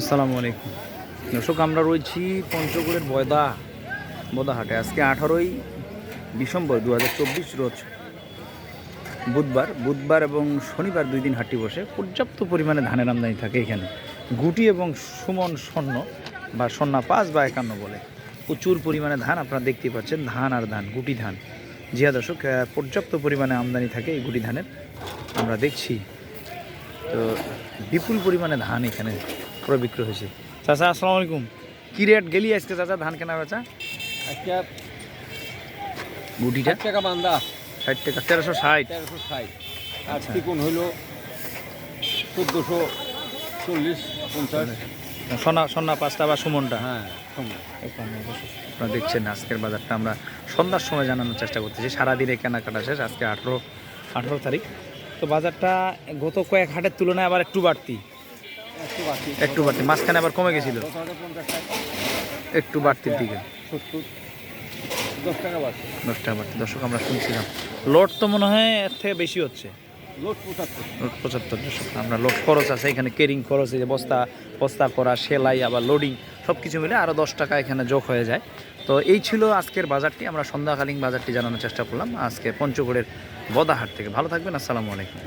আসসালামু আলাইকুম। দর্শক, আমরা রয়েছি পঞ্চগড়ের বয়দা বদাহাটে আজকে আঠারোই ডিসেম্বর দু হাজার চব্বিশ রোজ। বুধবার বুধবার এবং শনিবার দুই দিন হাটটি বসে। পর্যাপ্ত পরিমাণে ধানের আমদানি থাকে এখানে। গুটি এবং সুমন স্বর্ণ বা সন্না পাঁচ বা একান্ন বলে। প্রচুর পরিমাণে ধান আপনারা দেখতে পাচ্ছেন, ধান আর ধান, গুটি ধান। জিয়া দর্শক পর্যাপ্ত পরিমাণে আমদানি থাকে এই গুটি ধানের। আমরা দেখছি। তো বিপুল পরিমাণে ধান এখানে পুরো বিক্রি হয়েছে। চাচা আসসালামু আলাইকুম। কি রেট গেলি আজকে চাচা ধান কেনা বেচা? একটা গুটিটা? ষাট টাকা বান্দা। ষাট টাকা তেরোশো ষাট। তেরোশো ষাট। আর আচ্ছা। চিকন হইল চোদ্দোশো চল্লিশ পঞ্চাশ। সোনা সোনা পাঁচটা বা সুমনটা? হ্যাঁ আপনারা দেখছেন আজকের বাজারটা আমরা সন্ধ্যার সময় জানানোর চেষ্টা করতেছি। সারাদিনে কেনাকাটা শেষ আজকে আঠেরো আঠেরো তারিখ। তো বাজারটা গত কয়েক হাটের তুলনায় আবার একটু বাড়তি। একটু বাড়তি। মাঝখানে আবার কমে গেছিল। একটু বাড়তির দিকে। দশ টাকা বাড়তি। দর্শক আমরা শুনছিলাম। লোড তো মনে হয় এর থেকে বেশি হচ্ছে। লোড পঁচাত্তর। দশক আমরা লোড খরচ আছে এখানে কেরিং খরচ এই যে বস্তা বস্তা করা সেলাই আবার লোডিং সব কিছু মিলে আরও দশ টাকা এখানে যোগ হয়ে যায়। তো এই ছিল আজকের বাজারটি। আমরা সন্ধ্যাকালীন বাজারটি জানানোর চেষ্টা করলাম আজকে পঞ্চগড়ের বদাহাট থেকে। ভালো থাকবেন আসসালামু আলাইকুম।